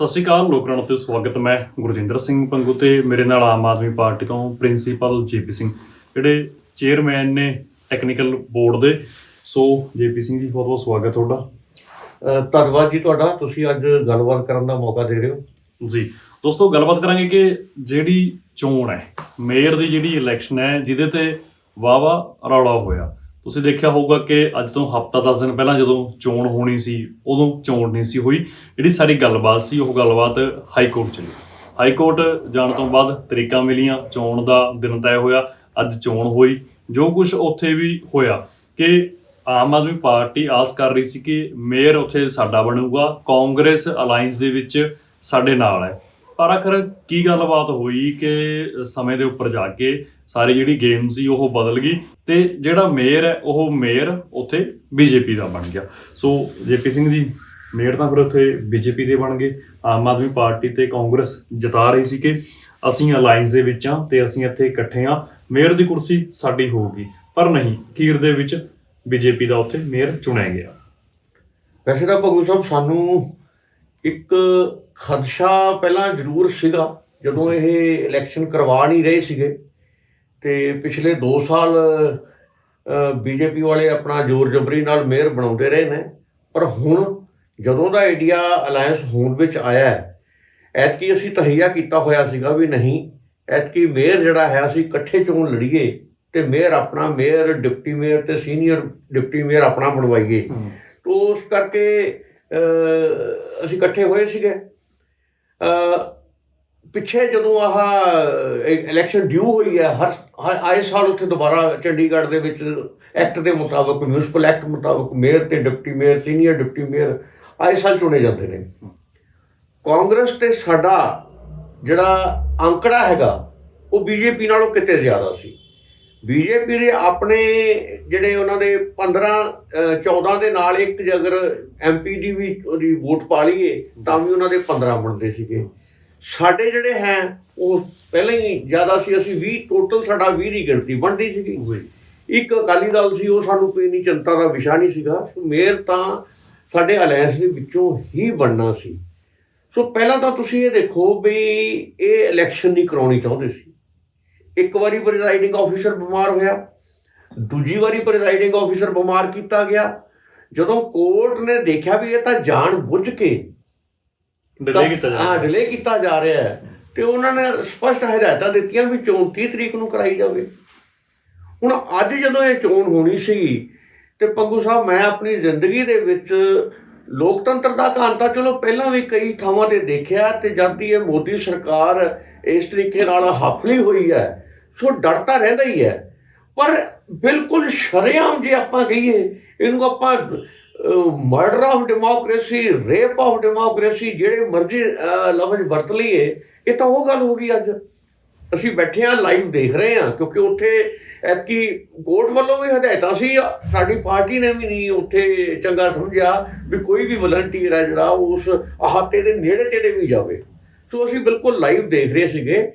ਸਤਿ ਸ਼੍ਰੀ ਅਕਾਲ ਲੋਕਰਾਂ ਉੱਤੇ ਸਵਾਗਤ ਮੈਂ ਗੁਰਜਿੰਦਰ ਸਿੰਘ ਪੰਗੂ ਤੇ ਮੇਰੇ ਨਾਲ ਆਮ ਆਦਮੀ ਪਾਰਟੀ ਤੋਂ ਪ੍ਰਿੰਸੀਪਲ ਜੇਪੀ ਸਿੰਘ। ਜਿਹੜੇ ਚੇਅਰਮੈਨ ਨੇ ਟੈਕਨੀਕਲ ਬੋਰਡ ਦੇ ਸੋ ਜੇਪੀ ਸਿੰਘ ਜੀ ਬਹੁਤ ਬਹੁਤ ਸਵਾਗਤ ਤੁਹਾਡਾ। ਧੰਨਵਾਦ ਜੀ ਤੁਹਾਡਾ ਤੁਸੀਂ ਅੱਜ ਗੱਲਬਾਤ ਕਰਨ ਦਾ ਮੌਕਾ ਦੇ ਰਹੇ ਹੋ। ਜੀ ਦੋਸਤੋ ਗੱਲਬਾਤ ਕਰਾਂਗੇ ਕਿ ਜਿਹੜੀ ਚੋਣ ਹੈ ਮੇਅਰ ਦੀ ਜਿਹੜੀ ਇਲੈਕਸ਼ਨ ਹੈ ਜਿਹਦੇ ਤੇ ਵਾਵਾ ਰੌਲਾ ਹੋਇਆ। ਤੁਸੀਂ ਦੇਖਿਆ ਹੋਊਗਾ ਕਿ ਅੱਜ ਤੋਂ ਹਫਤਾ 10 ਦਿਨ ਪਹਿਲਾਂ ਜਦੋਂ ਚੋਣ ਹੋਣੀ ਸੀ, ਉਦੋਂ ਚੋਣ ਨਹੀਂ ਸੀ ਹੋਈ। ਜਿਹੜੀ ਸਾਰੀ ਗੱਲਬਾਤ ਸੀ, ਉਹ ਗੱਲਬਾਤ ਹਾਈ ਕੋਰਟ ਚਲੀ ਹਾਈ ਕੋਰਟ ਜਾਣ ਤੋਂ ਬਾਅਦ ਤਰੀਕਾਂ ਮਿਲੀਆਂ, ਚੋਣ ਦਾ ਦਿਨ ਤੈਅ ਹੋਇਆ, ਅੱਜ ਚੋਣ ਹੋਈ। ਜੋ ਕੁਝ ਉੱਥੇ ਵੀ ਹੋਇਆ ਕਿ ਆਮ ਆਦਮੀ ਪਾਰਟੀ ਆਸ ਕਰ ਰਹੀ ਸੀ ਕਿ ਮੇਅਰ ਉੱਥੇ ਸਾਡਾ ਬਣੂਗਾ, ਕਾਂਗਰਸ ਅਲਾਈਅੰਸ ਦੇ ਵਿੱਚ ਸਾਡੇ ਨਾਲ ਹੈ। ਪਰ ਆਖਰ ਕੀ ਗੱਲਬਾਤ ਹੋਈ ਕਿ ਸਮੇਂ ਦੇ ਉੱਪਰ ਜਾ ਕੇ ਸਾਰੀ ਜਿਹੜੀ ਗੇਮ ਸੀ ਉਹ ਬਦਲ ਗਈ ਤੇ ਜਿਹੜਾ ਮੇਅਰ ਹੈ, ਉਹ ਮੇਅਰ ਉੱਥੇ ਬੀਜੇਪੀ ਦਾ ਬਣ ਗਿਆ। ਸੋ ਜੇਪੀ ਸਿੰਘ ਜੀ, ਮੇਅਰ ਤਾਂ ਫਿਰ ਉੱਥੇ ਬੀਜੇਪੀ ਦੇ ਬਣ ਗਏ। ਆਮ ਆਦਮੀ ਪਾਰਟੀ ਤੇ ਕਾਂਗਰਸ ਜਿਤਾ ਰਹੀ ਸੀ ਕਿ ਅਸੀਂ ਅਲਾਈਅੰਸ ਦੇ ਵਿੱਚ ਹਾਂ ਤੇ ਅਸੀਂ ਇੱਥੇ ਇਕੱਠੇ ਹਾਂ। ਮੇਅਰ ਦੀ ਕੁਰਸੀ ਸਾਡੀ ਹੋਊਗੀ, ਪਰ ਨਹੀਂ, ਅਖੀਰ ਦੇ ਵਿੱਚ ਬੀਜੇਪੀ ਦਾ ਉੱਥੇ ਮੇਅਰ ਚੁਣਿਆ ਗਿਆ। ਵੈਸੇ ਤਾਂ ਭਗੂ ਸਾਹਿਬ, ਸਾਨੂੰ ਇੱਕ ਖਦਸ਼ਾ ਪਹਿਲਾਂ ਜ਼ਰੂਰ ਸੀਗਾ ਜਦੋਂ ਇਹ ਇਲੈਕਸ਼ਨ ਕਰਵਾ ਨਹੀਂ ਰਹੇ ਸੀਗੇ। ਤੇ ਪਿਛਲੇ 2 ਸਾਲ ਬੀਜੇਪੀ ਵਾਲੇ ਆਪਣਾ ਜ਼ੋਰ ਜ਼ਬਰੀ ਨਾਲ ਮੇਅਰ ਬਣਾਉਂਦੇ ਰਹੇ ਨੇ। ਪਰ ਹੁਣ ਜਦੋਂ ਦਾ ਇੰਡੀਆ ਅਲਾਈਅੰਸ ਹੋਂਦ ਵਿੱਚ ਆਇਆ ਹੈ ਐਤਕੀ ਅਸੀਂ ਤਹਈਆ ਕੀਤਾ ਹੋਇਆ ਸੀਗਾ ਵੀ ਨਹੀਂ ਐਤਕੀ ਮੇਅਰ ਜਿਹੜਾ ਹੈ ਅਸੀਂ ਇਕੱਠੇ ਚੋਣ ਲੜੀਏ ਤੇ ਮੇਅਰ ਆਪਣਾ ਮੇਅਰ ਡਿਪਟੀ ਮੇਅਰ ਤੇ ਸੀਨੀਅਰ ਡਿਪਟੀ ਮੇਅਰ ਆਪਣਾ ਬਣਵਾਈਏ। ਤੋ ਉਸ ਕਰਕੇ ਅਸੀਂ ਇਕੱਠੇ ਹੋਏ ਸੀਗੇ। ਪਿੱਛੇ ਜਦੋਂ ਆਹ ਇਲੈਕਸ਼ਨ ਡਿਊ ਹੋਈ ਹੈ, ਹਰ ਹਰ- ਆਏ ਸਾਲ ਉੱਥੇ ਦੁਬਾਰਾ ਚੰਡੀਗੜ੍ਹ ਦੇ ਵਿੱਚ ਐਕਟ ਦੇ ਮੁਤਾਬਕ ਮਿਊਨਿਸਪਲ ਐਕਟ ਮੁਤਾਬਕ ਮੇਅਰ ਤੇ deputy mayor senior deputy mayor ਆਏ ਸਾਲ ਚੁਣੇ ਜਾਂਦੇ ਨੇ। ਕਾਂਗਰਸ ਤੇ ਸਾਡਾ ਜਿਹੜਾ ਅੰਕੜਾ ਹੈਗਾ, ਉਹ ਬੀਜੇਪੀ ਨਾਲੋਂ ਕਿਤੇ ਜ਼ਿਆਦਾ ਸੀ। ਬੀਜੇਪੀ ਦੇ ਆਪਣੇ ਜਿਹੜੇ ਉਹਨਾਂ ਦੇ 15 ਅਹ 14 ਦੇ ਨਾਲ ਇੱਕ ਜੇ ਅਗਰ ਐਮਪੀ ਦੀ ਵੀ ਉਹਦੀ ਵੋਟ ਪਾ ਲਈਏ ਤਾਂ ਵੀ ਉਹਨਾਂ ਦੇ 15 ਬਣਦੇ ਸੀਗੇ। ਸਾਡੇ ਜਿਹੜੇ ਹੈ ਉਹ ਪਹਿਲਾਂ ਹੀ ਜ਼ਿਆਦਾ ਸੀ ਅਸੀਂ 20 ਟੋਟਲ ਸਾਡਾ 20 ਦੀ ਗਿਣਤੀ ਬਣਦੀ ਸੀਗੀ। ਇੱਕ ਅਕਾਲੀ ਦਲ ਸੀ ਉਹ ਸਾਨੂੰ ਕੋਈ ਨਹੀਂ ਚਿੰਤਾ ਦਾ ਵਿਸ਼ਾ ਨਹੀਂ ਸੀਗਾ। ਸੋ ਮੇਅਰ ਤਾਂ ਸਾਡੇ ਅਲਾਈਅੰਸ ਦੇ ਵਿੱਚੋਂ ਹੀ ਬਣਨਾ ਸੀ। ਸੋ ਪਹਿਲਾਂ ਤਾਂ ਤੁਸੀਂ ਇਹ ਦੇਖੋ ਵੀ ਇਹ ਇਲੈਕਸ਼ਨ ਨਹੀਂ ਕਰਾਉਣੀ ਚਾਹੁੰਦੇ ਸੀ। ਇੱਕ ਵਾਰੀ ਪ੍ਰੀਜ਼ਾਈਡਿੰਗ ਆਫੀਸਰ ਬਿਮਾਰ ਹੋਇਆ ਦੂਜੀ ਵਾਰੀ ਪ੍ਰੀਜ਼ਾਈਡਿੰਗ ਆਫੀਸਰ ਬਿਮਾਰ ਕੀਤਾ ਗਿਆ। ਜਦੋਂ ਕੋਰਟ ਨੇ ਦੇਖਿਆ ਵੀ ਇਹ ਤਾਂ ਜਾਣ ਬੁੱਝ ਕੇ ਡਿਲੇ ਕੀਤਾ ਜਾ ਹਾਂ ਡਿਲੇ ਕੀਤਾ ਜਾ ਰਿਹਾ ਹੈ। ਤੇ ਉਹਨਾਂ ਨੇ ਸਪਸ਼ਟ ਹਦਾਇਤਾਂ ਦਿੱਤੀਆਂ ਵੀ 34 ਤਰੀਕ ਨੂੰ ਕਰਾਈ ਜਾਵੇ। ਹੁਣ ਅੱਜ ਜਦੋਂ ਇਹ ਚੋਣ ਹੋਣੀ ਸੀ ਤੇ ਪੰਗੂ ਸਾਹਿਬ ਮੈਂ ਆਪਣੀ ਜ਼ਿੰਦਗੀ ਦੇ ਵਿੱਚ ਲੋਕਤੰਤਰ ਦਾ ਘਾਂਤਾ ਚਲੋ ਪਹਿਲਾਂ ਵੀ ਕਈ ਥਾਵਾਂ ਤੇ ਦੇਖਿਆ ਤੇ ਜਦ ਦੀ ਇਹ ਮੋਦੀ ਸਰਕਾਰ ਇਸ ਤਰੀਕੇ ਨਾਲ ਹਫਲੀ ਹੋਈ ਹੈ, ਸੋ ਡਰ ਤਾਂ ਰਹਿੰਦਾ ਹੀ ਹੈ। ਪਰ ਬਿਲਕੁਲ ਸ਼ਰੇਆਮ ਜੇ ਆਪਾਂ ਕਹੀਏ, ਇਹਨੂੰ ਆਪਾਂ murder of democracy rape of democracy ਜਿਹੜੇ ਮਰਜ਼ੀ ਲਫ਼ਜ਼ ਵਰਤ ਲਈਏ, ਇਹ ਤਾਂ ਉਹ ਗੱਲ ਹੋ ਗਈ ਅੱਜ। ਅਸੀਂ ਬੈਠੇ ਆ ਲਾਈਵ ਦੇਖ ਰਹੇ ਆ ਕਿਉਂਕਿ ਉੱਥੇ ਐਤਕੀ ਕੋਰਟ ਵੱਲੋਂ ਵੀ ਹਦਾਇਤਾਂ ਸੀ, ਸਾਡੀ ਪਾਰਟੀ ਨੇ ਵੀ ਨਹੀਂ ਉੱਥੇ ਚੰਗਾ ਸਮਝਿਆ ਵੀ ਕੋਈ ਵੀ ਵਲੰਟੀਅਰ ਹੈ ਜਿਹੜਾ, ਉਸ ਅਹਾਤੇ ਦੇ ਨੇੜੇ ਤੇੜੇ ਵੀ ਜਾਵੇ। ਸੋ ਅਸੀਂ ਬਿਲਕੁਲ ਲਾਈਵ ਦੇਖ ਰਹੇ ਸੀਗੇ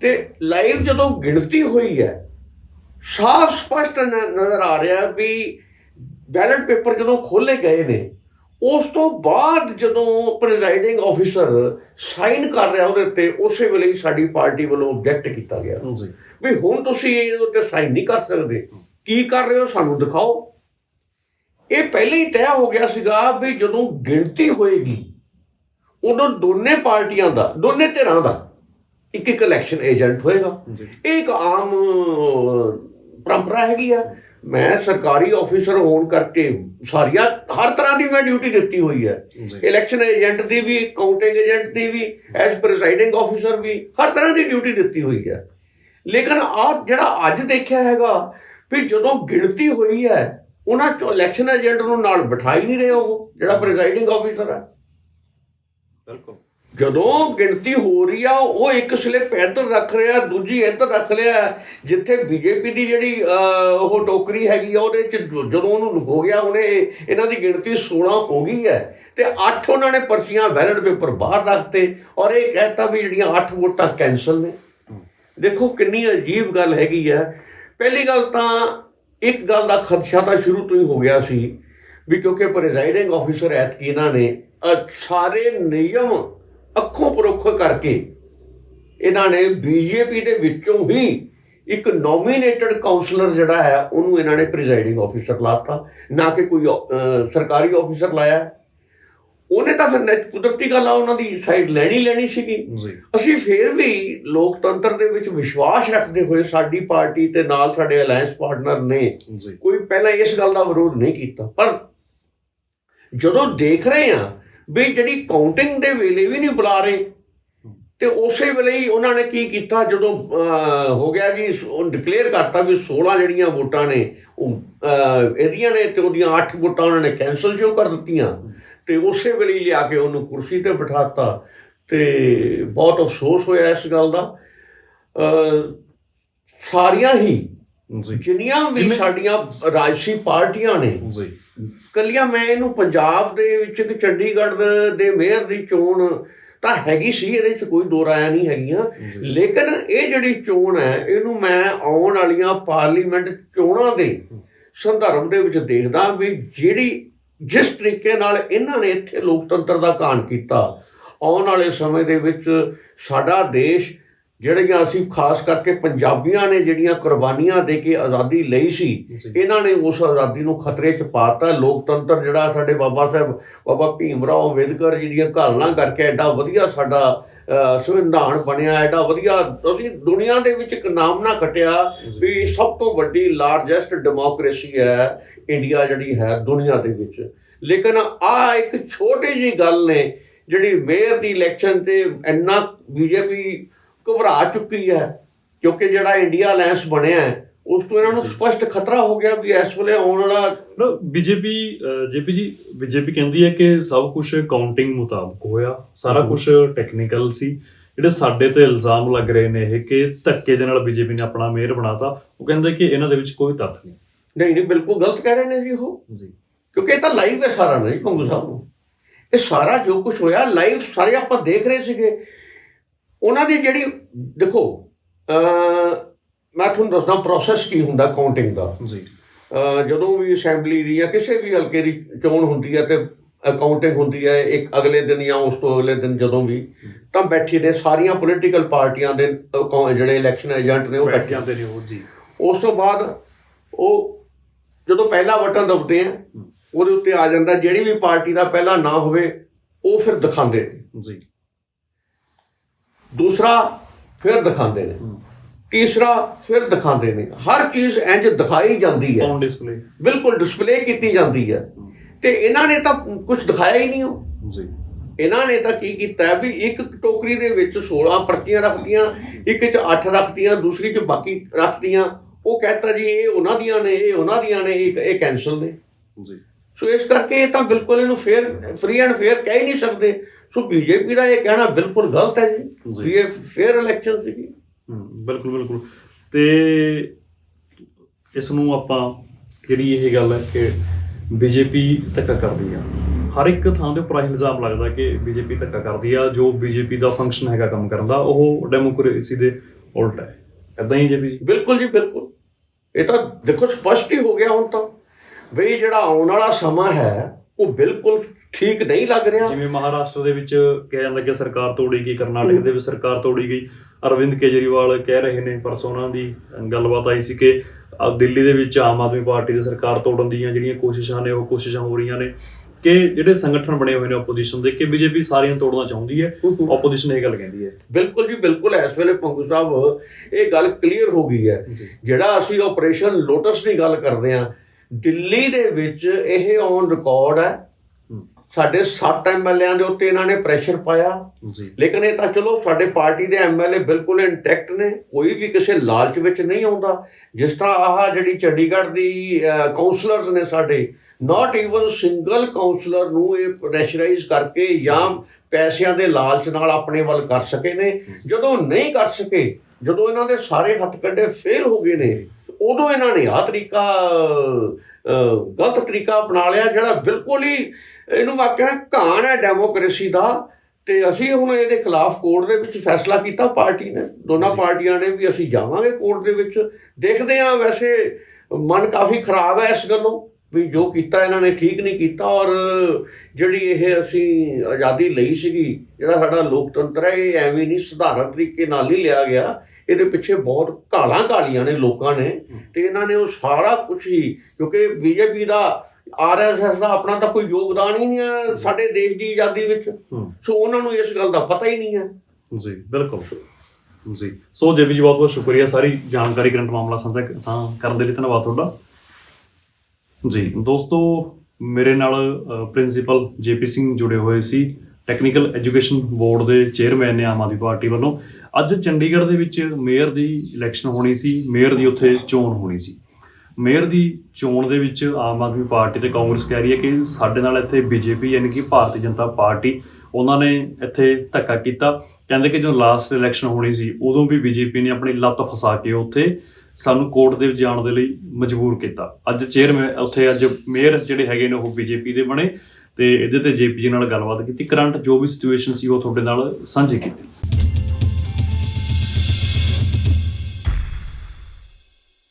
ਤੇ ਲਾਈਵ ਜਦੋਂ ਗਿਣਤੀ ਹੋਈ ਹੈ ਸਾਫ਼ ਸਪਸ਼ਟ ਨਜ਼ਰ ਆ ਰਿਹਾ ਵੀ ਬੈਲਟ ਪੇਪਰ ਜਦੋਂ ਖੋਲੇ ਗਏ ਨੇ ਉਸ ਤੋਂ ਬਾਅਦ ਜਦੋਂ ਪ੍ਰੀਜ਼ਾਈਡਿੰਗ ਆਫੀਸਰ ਸਾਈਨ ਕਰ ਰਿਹਾ ਉਹਦੇ ਉੱਤੇ ਉਸੇ ਵੇਲੇ ਹੀ ਸਾਡੀ ਪਾਰਟੀ ਵੱਲੋਂ ਆਬਜੈਕਟ ਕੀਤਾ ਗਿਆ। ਜੀ। ਵੀ ਹੁਣ ਤੁਸੀਂ ਇਹਦੇ ਉੱਤੇ ਸਾਈਨ ਨਹੀਂ ਕਰ ਸਕਦੇ। ਕੀ ਕਰ ਰਹੇ ਹੋ ਸਾਨੂੰ ਦਿਖਾਓ। ਇਹ ਪਹਿਲੇ ਹੀ ਤੈਅ ਹੋ ਗਿਆ ਸੀਗਾ ਵੀ ਜਦੋਂ ਗਿਣਤੀ ਹੋਏਗੀ ਉਦੋਂ ਦੋਨੇ ਪਾਰਟੀਆਂ ਦਾ ਦੋਨੇ ਧਿਰਾਂ ਦਾ ਇੱਕ ਇੱਕ ਇਲੈਕਸ਼ਨ ਏਜੰਟ ਹੋਏਗਾ। ਇਹ ਇੱਕ ਆਮ ਪਰੰਪਰਾ ਹੈਗੀ ਆ। ਮੈਂ ਸਰਕਾਰੀ ਆਫੀਸਰ ਹੋਣ ਕਰਕੇ ਸਾਰੀਆਂ ਹਰ ਤਰ੍ਹਾਂ ਦੀ ਮੈਂ ਡਿਊਟੀ ਦਿੱਤੀ ਹੋਈ ਹੈ। ਇਲੈਕਸ਼ਨ ਏਜੰਟ ਦੀ ਵੀ ਕਾਊਂਟਿੰਗ ਏਜੰਟ ਦੀ ਵੀ ਐਸ ਪ੍ਰੀਜ਼ਾਈਡਿੰਗ ਆਫੀਸਰ ਵੀ ਹਰ ਤਰ੍ਹਾਂ ਦੀ ਡਿਊਟੀ ਦਿੱਤੀ ਹੋਈ ਹੈ। ਲੇਕਿਨ ਆ ਜਿਹੜਾ ਅੱਜ ਦੇਖਿਆ ਹੈਗਾ ਵੀ ਜਦੋਂ ਗਿਣਤੀ ਹੋਈ ਹੈ ਉਹਨਾਂ ਚੋਂ ਇਲੈਕਸ਼ਨ ਏਜੰਟ ਨੂੰ ਨਾਲ ਬਿਠਾ ਹੀ ਨਹੀਂ ਰਹੇ ਉਹ ਜਿਹੜਾ ਪ੍ਰੀਜ਼ਾਈਡਿੰਗ ਆਫੀਸਰ ਹੈ। ਬਿਲਕੁਲ। ਜਦੋਂ ਗਿਣਤੀ ਹੋ ਰਹੀ ਆ, ਉਹ ਇੱਕ ਸਲਿੱਪ ਇੱਧਰ ਰੱਖ ਰਿਹਾ, ਦੂਜੀ ਇੱਧਰ ਰੱਖ ਲਿਆ। ਜਿੱਥੇ ਬੀਜੇਪੀ ਦੀ ਜਿਹੜੀ ਉਹ ਟੋਕਰੀ ਹੈਗੀ ਆ, ਉਹਦੇ ਚ ਜਦੋਂ ਉਹਨੂੰ ਹੋ ਗਿਆ, ਉਹਨੇ ਇਹਨਾਂ ਦੀ ਗਿਣਤੀ 16 ਹੋ ਗਈ ਹੈ। ਤੇ 8 ਉਹਨਾਂ ਨੇ ਪਰਚੀਆਂ ਬੈਲਟ ਪੇਪਰ ਬਾਹਰ ਰੱਖਤੇ ਔਰ ਇਹ ਕਹਿਤਾ ਵੀ ਜਿਹੜੀਆਂ 8 ਵੋਟਾਂ ਕੈਨਸਲ ਨੇ। ਦੇਖੋ ਕਿੰਨੀ ਅਜੀਬ ਗੱਲ ਹੈਗੀ ਆ। ਪਹਿਲੀ ਗੱਲ ਤਾਂ ਇੱਕ ਗੱਲ ਦਾ ਖਦਸ਼ਾ ਤਾਂ ਸ਼ੁਰੂ ਤੋਂ ਹੀ ਹੋ ਗਿਆ ਸੀ ਵੀ ਕਿਉਂਕਿ ਪ੍ਰੈਜ਼ਾਈਡਿੰਗ ਆਫੀਸਰ ਐਤਕੀ ਇਹਨਾਂ ਨੇ ਸਾਰੇ ਨਿਯਮ ਅੱਖੋਂ ਪਰੋਖ ਕਰਕੇ ਇਹਨਾਂ ਨੇ ਬੀਜੇਪੀ ਦੇ ਵਿੱਚੋਂ ਹੀ ਇੱਕ ਨੋਮੀਨੇਟਡ ਕਾਉਂਸਲਰ ਜਿਹੜਾ ਹੈ ਉਹਨੂੰ ਇਹਨਾਂ ਨੇ ਪ੍ਰੀਜ਼ਾਈਡਿੰਗ ਆਫੀਸਰ ਲਾਤਾ। ਨਾ ਕਿ ਕੋਈ ਸਰਕਾਰੀ ਆਫੀਸਰ ਲਾਇਆ। ਉਹਨੇ ਤਾਂ ਫਿਰ ਕੁਦਰਤੀ ਗੱਲ ਆ ਉਹਨਾਂ ਦੀ ਸਾਈਡ ਲੈਣੀ ਲੈਣੀ ਸੀਗੀ। ਅਸੀਂ ਫਿਰ ਵੀ ਲੋਕਤੰਤਰ ਦੇ ਵਿੱਚ ਵਿਸ਼ਵਾਸ ਰੱਖਦੇ ਹੋਏ ਸਾਡੀ ਪਾਰਟੀ ਤੇ ਨਾਲ ਸਾਡੇ ਅਲਾਈਅੰਸ ਪਾਰਟਨਰ ਨੇ ਕੋਈ ਪਹਿਲਾਂ ਇਸ ਗੱਲ ਦਾ ਵਿਰੋਧ ਨਹੀਂ ਕੀਤਾ। ਪਰ ਜਦੋਂ ਦੇਖ ਰਹੇ ਆ ਵੀ ਜਿਹੜੀ ਕਾਊਂਟਿੰਗ ਦੇ ਵੇਲੇ ਵੀ ਨਹੀਂ ਬੁਲਾ ਰਹੇ। ਤੇ ਉਸੇ ਵੇਲੇ ਹੀ ਉਹਨਾਂ ਨੇ ਕੀ ਕੀਤਾ? ਜਦੋਂ ਹੋ ਗਿਆ ਜੀ, ਉਹ ਡਿਕਲੇਅਰ ਕਰਤਾ ਵੀ 16 ਜਿਹੜੀਆਂ ਵੋਟਾਂ ਨੇ, ਉਹ ਇਹਦੀਆਂ ਨੇ ਤੇ ਉਹਦੀਆਂ 8 ਵੋਟਾਂ ਉਹਨਾਂ ਨੇ ਕੈਨਸਲ ਸ਼ੋ ਕਰ ਦਿੱਤੀਆਂ। ਤੇ ਉਸੇ ਵੇਲੇ ਲਿਆ ਕੇ ਉਹਨੂੰ ਕੁਰਸੀ ਤੇ ਬਿਠਾਤਾ। ਤੇ ਬਹੁਤ ਅਫਸੋਸ ਹੋਇਆ ਇਸ ਗੱਲ ਦਾ। ਸਾਰੀਆਂ ਹੀ ਜੀ। ਜਿੰਨੀਆਂ ਵੀ ਸਾਡੀਆਂ ਰਾਜਸੀ ਪਾਰਟੀਆਂ ਨੇ ਜੀ। ਕੱਲੀਆਂ ਮੈਂ ਇਹਨੂੰ ਪੰਜਾਬ ਦੇ ਵਿੱਚ ਕਿ ਚੰਡੀਗੜ੍ਹ ਦੇ- ਮੇਅਰ ਦੀ ਚੋਣ ਤਾਂ ਹੈਗੀ ਸੀ ਇਹਦੇ ਚ ਕੋਈ ਦੋ ਰਾਇਆ ਨਹੀਂ ਹੈਗੀਆਂ। ਲੇਕਿਨ ਇਹ ਜਿਹੜੀ ਚੋਣ ਹੈ ਇਹਨੂੰ ਮੈਂ ਆਉਣ ਵਾਲੀਆਂ ਪਾਰਲੀਮੈਂਟ ਚੋਣਾਂ ਦੇ ਸੰਦਰਭ ਦੇ ਵਿੱਚ ਦੇਖਦਾ ਵੀ ਜਿਹੜੀ ਜਿਸ ਤਰੀਕੇ ਨਾਲ ਇਹਨਾਂ ਨੇ ਇੱਥੇ ਲੋਕਤੰਤਰ ਦਾ ਕਾਣ ਕੀਤਾ ਆਉਣ ਵਾਲੇ ਸਮੇਂ ਦੇ ਵਿੱਚ ਸਾਡਾ ਦੇਸ਼ ਜਿਹੜੀਆਂ ਅਸੀਂ ਖਾਸ ਕਰਕੇ ਪੰਜਾਬੀਆਂ ਨੇ ਜਿਹੜੀਆਂ ਕੁਰਬਾਨੀਆਂ ਦੇ ਕੇ ਆਜ਼ਾਦੀ ਲਈ ਸੀ ਇਹਨਾਂ ਨੇ ਉਸ ਆਜ਼ਾਦੀ ਨੂੰ ਖਤਰੇ 'ਚ ਪਾਤਾ ਲੋਕਤੰਤਰ ਜਿਹੜਾ ਸਾਡੇ ਬਾਬਾ ਸਾਹਿਬ ਬਾਬਾ ਭੀਮ ਰਾਓ ਅੰਬੇਦਕਰ ਜਿਹੜੀਆਂ ਘਾਲਣਾ ਕਰਕੇ ਐਡਾ ਵਧੀਆ ਸਾਡਾ ਸੰਵਿਧਾਨ ਬਣਿਆ ਐਡਾ ਵਧੀਆ ਅਸੀਂ ਦੁਨੀਆ ਦੇ ਵਿੱਚ ਇੱਕ ਨਾਮ ਨਾ ਕਟਿਆ ਵੀ ਸਭ ਤੋਂ ਵੱਡੀ ਲਾਰਜੈਸਟ ਡੈਮੋਕ੍ਰੇਸੀ ਹੈ ਇੰਡੀਆ ਜਿਹੜੀ ਹੈ ਦੁਨੀਆ ਦੇ ਵਿੱਚ। ਲੇਕਿਨ ਆ ਇੱਕ ਛੋਟੀ ਜੀ ਗੱਲ ਨੇ ਜਿਹੜੀ ਮੇਅਰ ਦੀ ਇਲੈਕਸ਼ਨ ਤੇ ਇੰਨਾ ਬੀਜੇਪੀ ਘਬਰਾ ਚੁੱਕੀ ਹੈ ਕਿਉਂਕਿ ਜਿਹੜਾ ਇੰਡੀਆ ਅਲਾਈਅੰਸ ਬਣਿਆ ਹੈ ਉਸ ਤੋਂ ਇਹਨਾਂ ਨੂੰ। ਸਪਸ਼ਟ ਖਤਰਾ ਹੋ ਗਿਆ ਵੀ ਇਸ ਵੇਲੇ ਆਉਣ ਵਾਲਾ ਬੀਜੇਪੀ ਜੇਪੀ ਜੀ ਬੀਜੇਪੀ ਕਹਿੰਦੀ ਹੈ ਕਿ ਸਭ ਕੁਝ ਕਾਊਂਟਿੰਗ ਮੁਤਾਬਕ ਹੋਇਆ ਸਾਰਾ। ਕੁਝ ਟੈਕਨੀਕਲ ਸੀ। ਜਿਹੜੇ ਸਾਡੇ ਤੇ ਇਲਜ਼ਾਮ ਲੱਗ ਰਹੇ ਨੇ ਇਹ ਕਿ ਧੱਕੇ ਦੇ ਨਾਲ ਬੀਜੇਪੀ ਨੇ ਆਪਣਾ ਮੇਅਰ ਬਣਾਤਾ ਉਹ ਕਹਿੰਦੇ ਕਿ ਇਹਨਾਂ ਦੇ ਵਿੱਚ ਕੋਈ ਤੱਥ ਨਹੀਂ। ਨਹੀਂ ਨਹੀਂ ਬਿਲਕੁਲ ਗਲਤ ਕਹਿ ਰਹੇ ਨੇ ਜੀ ਉਹ। ਜੀ। ਕਿਉਂਕਿ ਇਹ ਤਾਂ ਲਾਈਵ ਹੈ ਸਾਰਾ ਨਹੀਂ ਭੰਗੂ ਸਾਹਿਬ ਨੂੰ ਇਹ ਸਾਰਾ ਜੋ ਕੁਝ ਹੋਇਆ ਲਾਈਵ ਸਾਰੇ ਆਪਾਂ ਦੇਖ ਰਹੇ ਸੀਗੇ। ਉਹਨਾਂ ਦੀ ਜਿਹੜੀ ਦੇਖੋ ਅ ਮੈਂ ਤੁਹਾਨੂੰ ਦੱਸਦਾ ਪ੍ਰੋਸੈਸ ਕੀ ਹੁੰਦਾ ਕਾਊਂਟਿੰਗ ਦਾ। ਜੀ। ਜਦੋਂ ਵੀ ਅਸੈਂਬਲੀ ਦੀ ਜਾਂ ਕਿਸੇ ਵੀ ਹਲਕੇ ਦੀ ਚੋਣ ਹੁੰਦੀ ਹੈ ਤੇ ਅਕਾਊਂਟਿੰਗ ਹੁੰਦੀ ਹੈ ਇੱਕ ਅਗਲੇ ਦਿਨ ਜਾਂ ਉਸ ਤੋਂ ਅਗਲੇ ਦਿਨ ਜਦੋਂ ਵੀ ਤਾਂ ਬੈਠੇ ਨੇ ਸਾਰੀਆਂ ਪੋਲੀਟੀਕਲ ਪਾਰਟੀਆਂ ਦੇ ਜਿਹੜੇ ਇਲੈਕਸ਼ਨ ਏਜੰਟ ਨੇ ਉਹ ਬੈਠੇ। ਤੇ ਨੇ ਉਹ ਜੀ। ਉਸ ਤੋਂ ਬਾਅਦ ਉਹ ਜਦੋਂ ਪਹਿਲਾ ਬਟਨ ਦਬਦੇ ਆ ਉਹਦੇ ਉੱਤੇ ਆ ਜਾਂਦਾ ਜਿਹੜੀ ਵੀ ਪਾਰਟੀ ਦਾ ਪਹਿਲਾ ਨਾਂ ਹੋਵੇ ਉਹ ਫਿਰ ਦਿਖਾਉਂਦੇ ਜੀ। ਦੂਸਰਾ ਫਿਰ ਦਿਖਾਉਂਦੇ ਨੇ। ਤੀਸਰਾ ਫਿਰ ਦਿਖਾਉਂਦੇ ਨੇ। ਹਰ ਚੀਜ਼ ਇੰਜ ਦਿਖਾਈ ਜਾਂਦੀ ਹੈ। ਔਨ ਡਿਸਪਲੇ ਬਿਲਕੁਲ ਡਿਸਪਲੇ ਕੀਤੀ ਜਾਂਦੀ ਹੈ। ਤੇ ਇਹਨਾਂ ਨੇ ਤਾਂ ਕੁਝ ਦਿਖਾਇਆ ਹੀ ਨਹੀਂ ਉਹ। ਜੀ। ਇਹਨਾਂ ਨੇ ਤਾਂ ਕੀ ਕੀਤਾ ਵੀ ਇੱਕ ਟੋਕਰੀ ਦੇ ਵਿੱਚ 16 ਪਰਚੀਆਂ ਰੱਖਤੀਆਂ ਇੱਕ 'ਚ 8 ਰੱਖਤੀਆਂ ਦੂਸਰੀ 'ਚ ਬਾਕੀ ਰੱਖਤੀਆਂ। ਉਹ ਕਹਿੰਦਾ ਜੀ ਇਹ ਉਹਨਾਂ ਦੀਆਂ ਨੇ ਇਹ ਉਹਨਾਂ ਦੀਆਂ ਨੇ ਇਹ ਇਹ ਕੈਨਸਲ ਨੇ। ਜੀ। ਸੋ ਇਸ ਕਰਕੇ ਇਹ ਤਾਂ ਬਿਲਕੁਲ ਇਹਨੂੰ ਫੇਅਰ ਫ੍ਰੀ ਐਂਡ ਫੇਅਰ ਕਹਿ ਹੀ ਨਹੀਂ ਸਕਦੇ। ਸੋ ਬੀਜੇਪੀ ਦਾ ਇਹ ਕਹਿਣਾ ਬਿਲਕੁਲ ਗਲਤ ਹੈ ਜੀ। ਇਹ ਫੇਅਰ ਇਲੈਕਸ਼ਨ ਸੀਗੀ। ਬਿਲਕੁਲ ਬਿਲਕੁਲ। ਤੇ ਇਸ ਨੂੰ ਆਪਾਂ ਜਿਹੜੀ ਇਹ ਗੱਲ ਹੈ ਕਿ ਬੀਜੇਪੀ ਧੱਕਾ ਕਰਦੀ ਆ। ਹਰ ਇੱਕ ਥਾਂ ਦੇ ਉੱਪਰ ਇਹ ਇਲਜ਼ਾਮ ਲੱਗਦਾ ਕਿ ਬੀਜੇਪੀ ਧੱਕਾ ਕਰਦੀ ਆ। ਜੋ ਬੀਜੇਪੀ ਦਾ ਫੰਕਸ਼ਨ ਹੈਗਾ ਕੰਮ ਕਰਨ ਦਾ ਉਹ ਡੈਮੋਕ੍ਰੇਸੀ ਦੇ ਉਲਟ ਹੈ। ਇਦਾਂ ਹੀ ਜੇ। ਵੀ ਬਿਲਕੁਲ ਜੀ ਬਿਲਕੁਲ। ਇਹ ਤਾਂ ਦੇਖੋ ਸਪਸ਼ਟ ਹੀ ਹੋ ਗਿਆ ਹੁਣ ਤਾਂ। ਬਈ ਜਿਹੜਾ ਆਉਣ ਵਾਲਾ ਸਮਾਂ ਹੈ ਉਹ ਬਿਲਕੁਲ ਠੀਕ ਨਹੀਂ ਲੱਗ ਰਿਹਾ। ਜਿਵੇਂ ਮਹਾਰਾਸ਼ਟਰ ਦੇ ਵਿੱਚ ਕਿਹਾ ਜਾਂਦਾ ਕਿ ਸਰਕਾਰ ਤੋੜੀ ਗਈ ਕਰਨਾਟਕ ਦੇ ਵਿੱਚ ਸਰਕਾਰ ਤੋੜੀ ਗਈ। ਅਰਵਿੰਦ ਕੇਜਰੀਵਾਲ ਕਹਿ ਰਹੇ ਨੇ ਪਰਸੋਂ ਉਹਨਾਂ ਦੀ ਗੱਲਬਾਤ ਆਈ ਸੀ ਕਿ ਦਿੱਲੀ ਦੇ ਵਿੱਚ ਆਮ ਆਦਮੀ ਪਾਰਟੀ ਦੀ ਸਰਕਾਰ ਤੋੜਨ ਦੀਆਂ ਜਿਹੜੀਆਂ ਕੋਸ਼ਿਸ਼ਾਂ ਨੇ ਉਹ ਕੋਸ਼ਿਸ਼ਾਂ ਹੋ ਰਹੀਆਂ ਨੇ ਕਿ ਜਿਹੜੇ ਸੰਗਠਨ ਬਣੇ ਹੋਏ ਨੇ ਆਪੋਜੀਸ਼ਨ ਦੇ ਕਿ ਬੀਜੇਪੀ ਸਾਰੀਆਂ ਤੋੜਨਾ ਚਾਹੁੰਦੀ ਹੈ ਆਪੋਜੀਸ਼ਨ ਇਹ ਗੱਲ ਕਹਿੰਦੀ ਹੈ। ਬਿਲਕੁਲ ਜੀ ਬਿਲਕੁਲ ਇਸ ਵੇਲੇ ਪੰਗੂ ਸਾਹਿਬ ਇਹ ਗੱਲ ਕਲੀਅਰ ਹੋ ਗਈ ਹੈ। ਜਿਹੜਾ ਅਸੀਂ ਆਪਰੇਸ਼ਨ ਲੋਟਸ ਦੀ ਗੱਲ ਕਰਦੇ ਹਾਂ ਦਿੱਲੀ ਦੇ ਵਿੱਚ ਇਹ ਔਨ ਰਿਕਾਰਡ ਹੈ। ਸਾਡੇ 7 ਐਮਐਲਏਆਂ ਦੇ ਉੱਤੇ ਇਹਨਾਂ ਨੇ ਪ੍ਰੈਸ਼ਰ ਪਾਇਆ। ਜੀ। ਲੇਕਿਨ ਇਹ ਤਾਂ ਚਲੋ ਸਾਡੇ ਪਾਰਟੀ ਦੇ ਐਮਐਲਏ ਬਿਲਕੁਲ ਇੰਟੈਕਟ ਨੇ ਕੋਈ ਵੀ ਕਿਸੇ ਲਾਲਚ ਵਿੱਚ ਨਹੀਂ ਆਉਂਦਾ। ਜਿਸ ਤਰ੍ਹਾਂ ਆਹ ਜਿਹੜੀ ਚੰਡੀਗੜ੍ਹ ਦੀ ਕਾਉਂਸਲਰਸ ਨੇ ਸਾਡੇ ਨਾਟ ਈਵਨ ਸਿੰਗਲ ਕਾਉਂਸਲਰ ਨੂੰ ਇਹ ਪ੍ਰੈਸ਼ਰਾਈਜ਼ ਕਰਕੇ ਜਾਂ ਪੈਸਿਆਂ ਦੇ ਲਾਲਚ ਨਾਲ ਆਪਣੇ ਵੱਲ ਕਰ ਸਕੇ ਨੇ। ਜਦੋਂ ਨਹੀਂ ਕਰ ਸਕੇ ਜਦੋਂ ਇਹਨਾਂ ਦੇ ਸਾਰੇ ਹੱਥ ਕੰਡੇ ਫੇਲ ਹੋ ਗਏ ਨੇ ਉਦੋਂ ਇਹਨਾਂ ਨੇ ਆਹ ਤਰੀਕਾ ਗਲਤ ਤਰੀਕਾ ਅਪਣਾ ਲਿਆ ਜਿਹੜਾ ਬਿਲਕੁਲ ਹੀ ਇਹਨੂੰ ਕਹਿੰਦਾ ਘਾਣ ਹੈ ਡੈਮੋਕ੍ਰੇਸੀ ਦਾ ਤੇ ਅਸੀਂ ਹੁਣ ਇਹਦੇ ਖਿਲਾਫ ਕੋਰਟ ਦੇ ਵਿੱਚ ਫੈਸਲਾ ਕੀਤਾ ਪਾਰਟੀ ਨੇ ਦੋਨਾਂ। ਪਾਰਟੀਆਂ ਨੇ ਵੀ ਅਸੀਂ ਜਾਵਾਂਗੇ ਕੋਰਟ ਦੇ ਵਿੱਚ ਦੇਖਦੇ ਹਾਂ ਵੈਸੇ ਮਨ ਕਾਫੀ ਖਰਾਬ ਹੈ ਇਸ ਗੱਲੋਂ ਵੀ ਜੋ ਕੀਤਾ ਇਹਨਾਂ ਨੇ ਠੀਕ ਨਹੀਂ ਕੀਤਾ ਔਰ ਜਿਹੜੀ ਇਹ ਅਸੀਂ ਆਜ਼ਾਦੀ ਲਈ ਸੀਗੀ ਜਿਹੜਾ ਸਾਡਾ ਲੋਕਤੰਤਰ ਹੈ ਇਹ ਐਵੇਂ ਨਹੀਂ ਸਧਾਰਨ ਤਰੀਕੇ ਨਾਲ ਨਹੀਂ ਲਿਆ ਗਿਆ ਇਹਦੇ ਪਿੱਛੇ ਬਹੁਤ ਘਾਲਾਂ ਘਾਲੀਆਂ ਨੇ ਲੋਕਾਂ ਨੇ ਤੇ ਇਹਨਾਂ ਨੇ ਉਹ ਸਾਰਾ ਕੁਝ ਹੀ ਕਿਉਂਕਿ ਬੀਜੇਪੀ ਦਾ ਆਰਐਸਐਸ ਦਾ ਆਪਣਾ ਤਾਂ ਕੋਈ ਯੋਗਦਾਨ ਹੀ ਨਹੀਂ ਹੈ ਸਾਡੇ ਦੇਸ਼ ਦੀ ਆਜ਼ਾਦੀ ਵਿੱਚ। ਸੋ ਉਹਨਾਂ ਨੂੰ ਇਸ ਗੱਲ ਦਾ ਪਤਾ ਹੀ ਨਹੀਂ ਹੈ। ਜੀ ਬਿਲਕੁਲ। ਜੀ ਸੋ ਜੇਬੀ ਜੀ ਬਹੁਤ ਬਹੁਤ ਸ਼ੁਕਰੀਆ। ਸਾਰੀ ਜਾਣਕਾਰੀ ਕਰੰਟ ਮਾਮਲਾ ਸਾਂਝਾ ਸਾਂ ਕਰਨ ਦੇ ਲਈ ਧੰਨਵਾਦ ਤੁਹਾਡਾ। ਜੀ ਦੋਸਤੋ ਮੇਰੇ ਨਾਲ ਪ੍ਰਿੰਸੀਪਲ ਜੇਪੀ ਸਿੰਘ ਜੁੜੇ ਹੋਏ ਸੀ। ਟੈਕਨੀਕਲ ਐਜੂਕੇਸ਼ਨ ਬੋਰਡ ਦੇ ਚੇਅਰਮੈਨ ਨੇ ਆਮ ਆਦਮੀ ਪਾਰਟੀ ਵੱਲੋਂ। ਅੱਜ ਚੰਡੀਗੜ੍ਹ ਦੇ ਵਿੱਚ ਮੇਅਰ ਦੀ ਇਲੈਕਸ਼ਨ ਹੋਣੀ ਸੀ, ਮੇਅਰ ਦੀ ਉੱਥੇ ਚੋਣ ਹੋਣੀ ਸੀ। ਮੇਅਰ ਦੀ ਚੋਣ ਦੇ ਵਿੱਚ ਆਮ ਆਦਮੀ ਪਾਰਟੀ ਤੇ ਕਾਂਗਰਸ ਕਹਿ ਰਹੀ ਹੈ ਕਿ ਸਾਡੇ ਨਾਲ ਇੱਥੇ ਬੀਜੇਪੀ ਯਾਨੀ ਕਿ ਭਾਰਤੀ ਜਨਤਾ ਪਾਰਟੀ, ਉਹਨਾਂ ਨੇ ਇੱਥੇ ਧੱਕਾ ਕੀਤਾ। ਕਹਿੰਦੇ ਕਿ ਜਦੋਂ ਲਾਸਟ ਇਲੈਕਸ਼ਨ ਹੋਣੀ ਸੀ, ਉਦੋਂ ਵੀ ਬੀਜੇਪੀ ਨੇ ਆਪਣੀ ਲੱਤ ਫਸਾ ਕੇ ਉੱਥੇ ਸਾਨੂੰ ਕੋਰਟ ਦੇ ਵਿੱਚ ਜਾਣ ਦੇ ਲਈ ਮਜਬੂਰ ਕੀਤਾ। ਅੱਜ ਚੇਅਰਮੈਨ ਉੱਥੇ ਅੱਜ ਮੇਅਰ ਜਿਹੜੇ ਹੈਗੇ ਨੇ ਉਹ ਬੀਜੇਪੀ ਦੇ ਬਣੇ ਤੇ ਇਹਦੇ ਤੇ ਜੇਪੀ ਜੀ ਨਾਲ ਗੱਲਬਾਤ ਕੀਤੀ। ਕਰੰਟ ਜੋ ਵੀ ਸਿਚੁਏਸ਼ਨ ਸੀ ਉਹ ਤੁਹਾਡੇ ਨਾਲ ਸਾਂਝੀ ਕੀਤੀ।